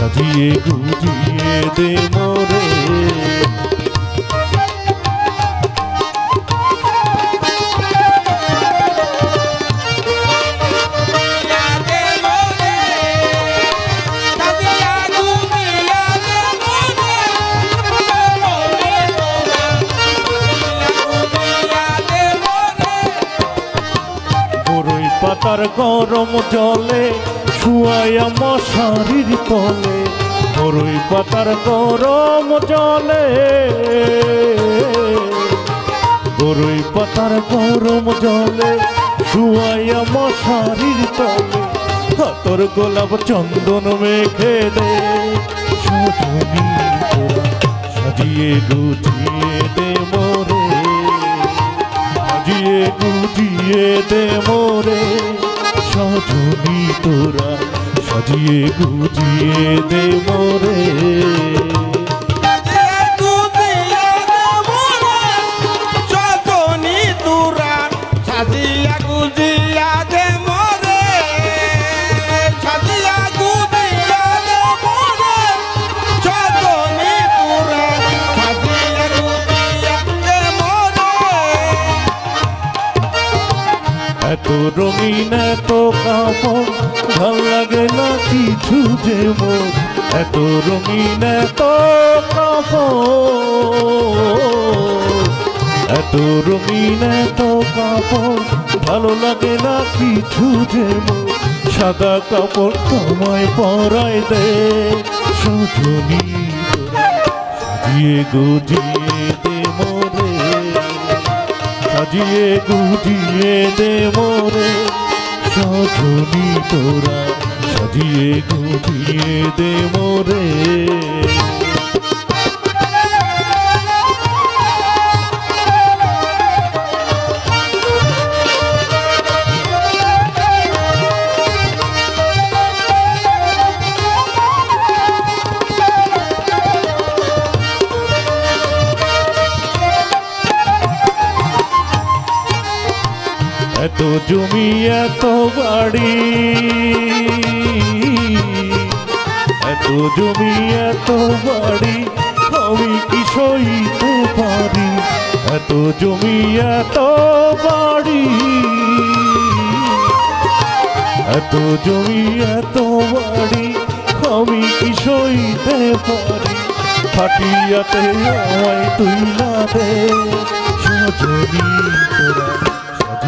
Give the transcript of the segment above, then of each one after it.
সাজিয়ে গুজিয়ে দে মোরে পাতার গরম জলে শুয়াইয়া মশারির তলে বড়ই পাতার গরম জলে। বড়ই পাতার গরম জলে, শুয়াইয়া মশারির তলে, হাতর গোলাপ চন্দন মেখে দে। সজনী সাজিয়ে গুছিয়ে দে মোরে, সাজিয়ে গুজিয়ে দে মোরে। সজনী তোরা সাজিয়ে গুজিয়ে দে মোরে। এত রঙিন, এত কাপড়, ভালো লাগে না কিছু যে এত রঙিন, এত কাপড়, এত রঙিন, এত কাপড়, ভালো লাগে না কিছু যে সাদা কাপড় তোমায় পরায় দে, সজনী, সাজিয়ে গুজিয়ে সাজিয়ে গুজিয়ে দে মোরে সজনী তোরা সাজিয়ে গুজিয়ে দে মোরে এত জমি, এত বাড়ি। এত জমি, এত বাড়ি, আমি কি সইতে পারি? এত জমি, এত বাড়ি। এত জমি, এত বাড়ি, আমি কি সইতে পারি? ফাটিয়াতে আমায় তুই না দে, সজনী তোরা।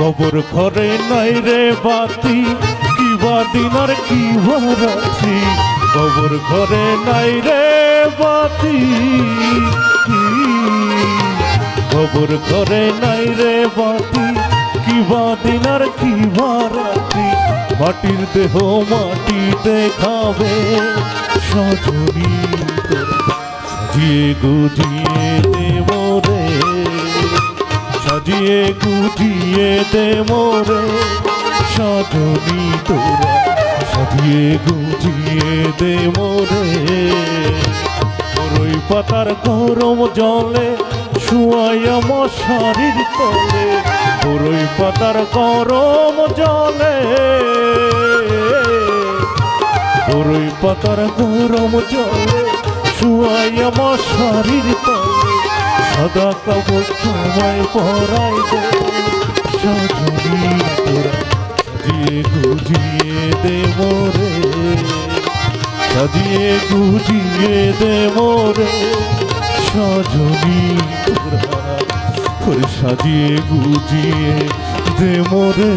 কবর ঘরে নাই রে বাতি। কিবা দিনার কিবা রাতি কবর ঘরে নাই রে বাতি। কবর ঘরে নাই রে বাতি। কিবা দিনার কিবা রাতি মাটির দেহ মাটিতে খাবে। সজনী সাজিয়ে গুজিয়ে দেব। সাজিয়ে গুজিয়ে দে মোরে। সজনী তোরা সাজিয়ে গুজিয়ে দে মোরে। বড়ই পাতার গরম জলে শুয়াইয়া মশারির তলে বড়ই পাতার গরম জলে। বড়ই পাতার গরম জলে শুয়াইয়া মশারির তলে সাদা কাপড় তোমায় পরাই সজনী তোরা সাজিয়ে গুজিয়ে দে মোরে। সাজিয়ে গুজিয়ে দে মোরে। সজনী তোরা সাজিয়ে গুজিয়ে দে মোরে।